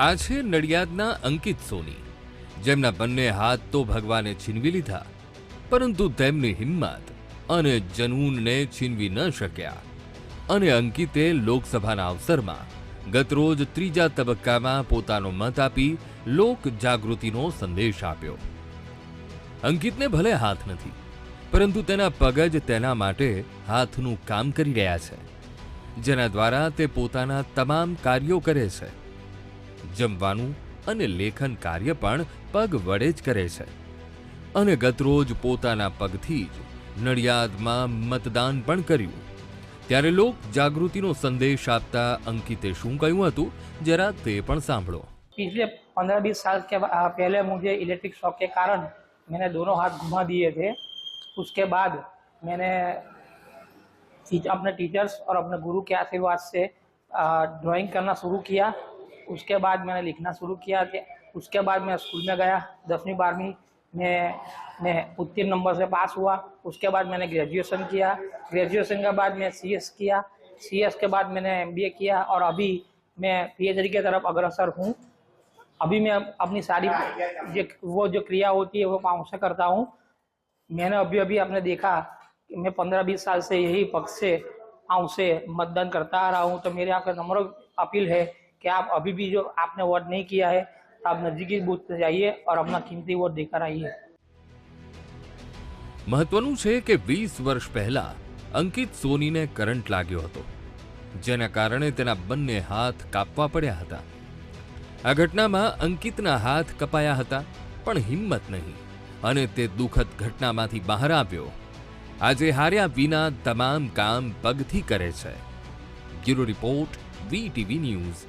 આ છે નડિયાદના અંકિત સોની. જેમના બંને હાથ તો ભગવાને છીનવી લીધા, પરંતુ તેમની હિંમત અને જનૂનને છીનવી ન શક્યા. અને અંકિતે લોકસભાના અવસરમાં ગતરોજ ત્રીજા તબક્કામાં પોતાનો મત આપી લોક જાગૃતિનો સંદેશ આપ્યો. અંકિતને ભલે હાથ નથી, પરંતુ તેના પગ જ તેના માટે હાથનું કામ કરી રહ્યા છે, જેના દ્વારા તે પોતાના તમામ કાર્યો કરે છે. જમવાનું અને લેખન કાર્ય પણ પગ વડે જ કરે છે અને ગતરોજ પોતાના પગથી જ નડિયાદમાં મતદાન પણ કર્યું ત્યારે લોક જાગૃતિનો સંદેશ આપતા અંકિતે શું કહ્યું હતું જરા તે પણ સાંભળો पिछले पंद्रह बीस साल के बा- आ, पहले मुझे इलेक्ट्रिक शॉक के कारण मैंने दोनों हाथ घुमा दिए थे उसके बाद मैंने टीच- अपने टीचर्स और अपने गुरु के आशीर्वाद से ड्राइंग करना शुरू किया उसके बाद मैंने लिखना शुरू किया कि उसके बाद मैं स्कूल में गया, दसवीं बारहवीं में, मैं उत्तीर्ण नंबर से पास हुआ। उसके बाद मैंने ग्रेजुएशन किया। ग्रेजुएशन के बाद मैं सीएस किया। सीएस के बाद मैंने एमबीए किया और अभी मैं पीएचडी की तरफ़ अग्रसर हूँ। अभी मैं अपनी सारी जो, वो जो क्रिया होती है, वो पाँव से करता हूँ। मैंने अभी अभी आपने देखा कि मैं पंद्रह बीस साल से यही पक्ष से, पाँव से मतदान करता आ रहा हूँ। तो मेरे आपका नम्र अपील है कि आप अभी भी जो आपने वोट नहीं किया है तो आप नज़दीकी बूथ पे जाइए और अपना कीमती वोट देकर आइए મહત્વનું છે કે વીસ વર્ષ પહેલા અંકિત સોનીને કરંટ લાગ્યો હતો જેના કારણે તેના બંને હાથ કાપવા પડ્યા હતા આ ઘટનામાં અંકિતના હાથ કપાયા હતા પણ હિંમત નહીં અને તે દુઃખદ ઘટનામાંથી બહાર આવ્યો આજે હાર્યા વિના તમામ કામ પગથી કરે છે bureau report V TV news